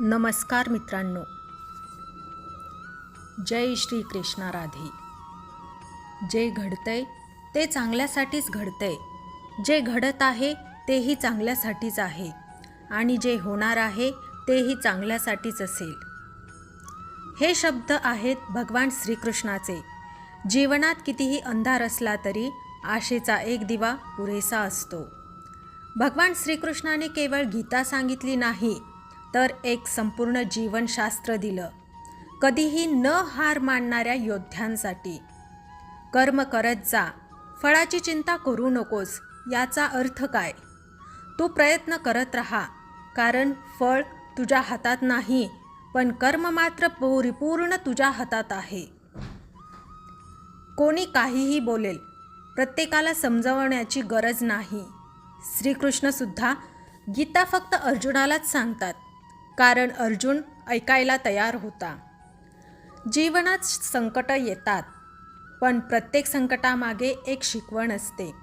नमस्कार मित्रांनो. जय श्री कृष्णा राधे. जे घडतंय ते चांगल्यासाठीच घडतंय. जे घडत आहे तेही चांगल्यासाठीच आहे आणि जे होणार आहे तेही चांगल्यासाठीच असेल. हे शब्द आहेत भगवान श्रीकृष्णाचे. जीवनात कितीही अंधार असला तरी आशेचा एक दिवा पुरेसा असतो. भगवान श्रीकृष्णाने केवळ गीता सांगितली नाही तर एक संपूर्ण जीवनशास्त्र दिलं. कधीही न हार मानणाऱ्या योद्ध्यांसाठी. कर्म करत जा. फळाची चिंता करू नकोस. याचा अर्थ काय? तू प्रयत्न करत राहा. कारण फळ तुझ्या हातात नाही पण कर्म मात्र परिपूर्ण तुझ्या हातात आहे. कोणी काहीही बोलेल प्रत्येकाला समजवण्याची गरज नाही. श्रीकृष्णसुद्धा गीता फक्त अर्जुनालाच सांगतात. कारण अर्जुन ऐकायला तयार होता. जीवनात संकटं येतात पण प्रत्येक संकटामागे एक शिकवण असते.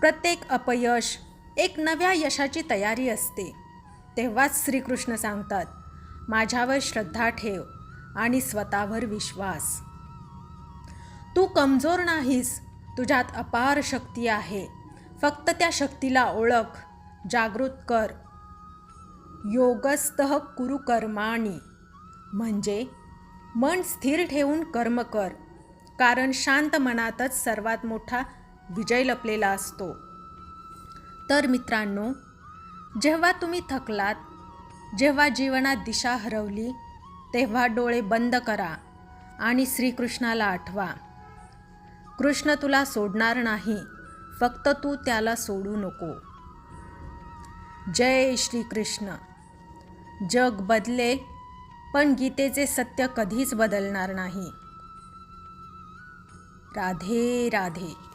प्रत्येक अपयश एक नव्या यशाची तयारी असते. तेव्हाच श्रीकृष्ण सांगतात माझ्यावर श्रद्धा ठेव आणि स्वतःवर विश्वास. तू कमजोर नाहीस तुझ्यात अपार शक्ती आहे. फक्त त्या शक्तीला ओळख जागृत कर योगस्तः कुरु कर्माणी. म्हणजे मन स्थिर ठेवून कर्म कर कारण शांत मनातच सर्वात मोठा विजय लपलेला असतो. तर मित्रांनो जेव्हा तुम्ही थकलात जेव्हा जीवनात दिशा हरवली तेव्हा डोळे बंद करा आणि श्रीकृष्णाला आठवा. कृष्ण तुला सोडणार नाही फक्त तू त्याला सोडू नको. जय श्रीकृष्ण. जग बदलेल पण गीतेचे सत्य कधीच बदलणार नाही. राधे राधे.